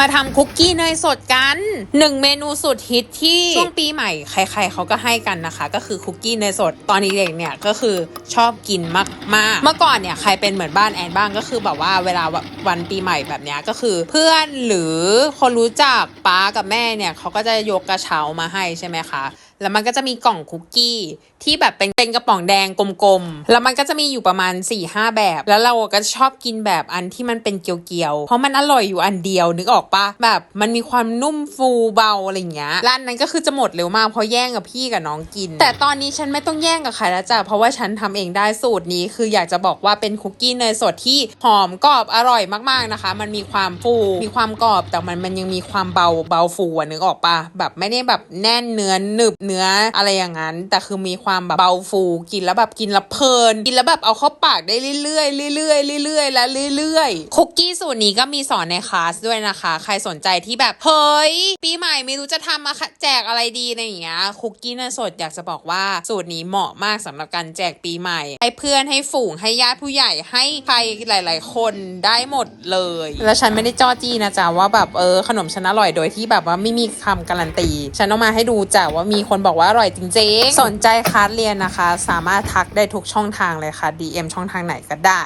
มาทำคุกกี้เนยสดกันหนึ่งเมนูสุดฮิตที่ช่วงปีใหม่ใครๆเขาก็ให้กันนะคะ ก็คือคุกกี้เนยสดตอนนี้เด็กเนี่ยก็คือชอบกินมากๆเมื่อก่อนเนี่ยใครเป็นเหมือนบ้านแอนบ้างก็คือแบบว่าเวลาวันปีใหม่แบบเนี้ยก็คือ เพื่อนหรือคนรู้จักป้ากับแม่เนี่ยเขาก็จะยกกระเช้ามาให้ใช่ไหมคะ แล้วมันก็จะมีกล่องคุกกี้ที่แบบเป็นเป็นกระป๋องแดงกลมๆ แล้วมันก็จะมีอยู่ประมาณ4ี่ห้าแบบ แล้วเราก็ชอบกินแบบอันที่มันเป็นเกียวๆ เพราะมันอร่อยอยู่อันเดียวนึกออกปะแบบมันมีความนุ่มฟูเบาอะไรเงี้ย ร้านนั้นก็คือจะหมดเร็วมากเพราะแย่งกับพี่กับน้องกิน แต่ตอนนี้ฉันไม่ต้องแย่งกับใครแล้วจ้ะ เพราะว่าฉันทำเองได้สูตรนี้ คืออยากจะบอกว่าเป็นคุกกี้เนยสดที่หอมกรอบอร่อยมากๆนะคะ มันมีความฟู มีความกรอบ แต่มันมันยังมีความเบาเบาฟูอะนึกออกปะแบบไม่ได้แบบแน่นเนื้อหนึบเนื้ออะไรอย่างนั้น แต่คือมีความแบบเบาฟูกินแล้วแบบกินแล้วเพลิน กินแล้วแบบเอาเข้าปากได้เรื่อยๆเรื่อยๆเรื่อยๆและเรื่อยๆคุกกี้สูตรนี้ก็มีสอนในคลาสด้วยนะคะ ใครสนใจที่แบบเฮ้ยปีใหม่ไม่รู้จะทำมาแจกอะไรดีอะไรอย่างเงี้ยคุกกี้เนยสดอยากจะบอกว่าสูตรนี้เหมาะมากสำหรับการแจกปีใหม่ ให้เพื่อนให้ฝูงให้ญาติผู้ใหญ่ให้ใครหลาย ๆ คนได้หมดเลย แล้วฉันไม่ได้จ้อจี้นะจ๊ะว่าแบบเออขนมฉันอร่อยโดยที่แบบว่าไม่มีคำการันตี ฉันเอามาให้ดูจ้ะว่ามีคนบอกว่าอร่อยจริงๆ สนใจคัสเรียนนะคะ สามารถทักได้ทุกช่องทางเลยค่ะ DM ช่องทางไหนก็ได้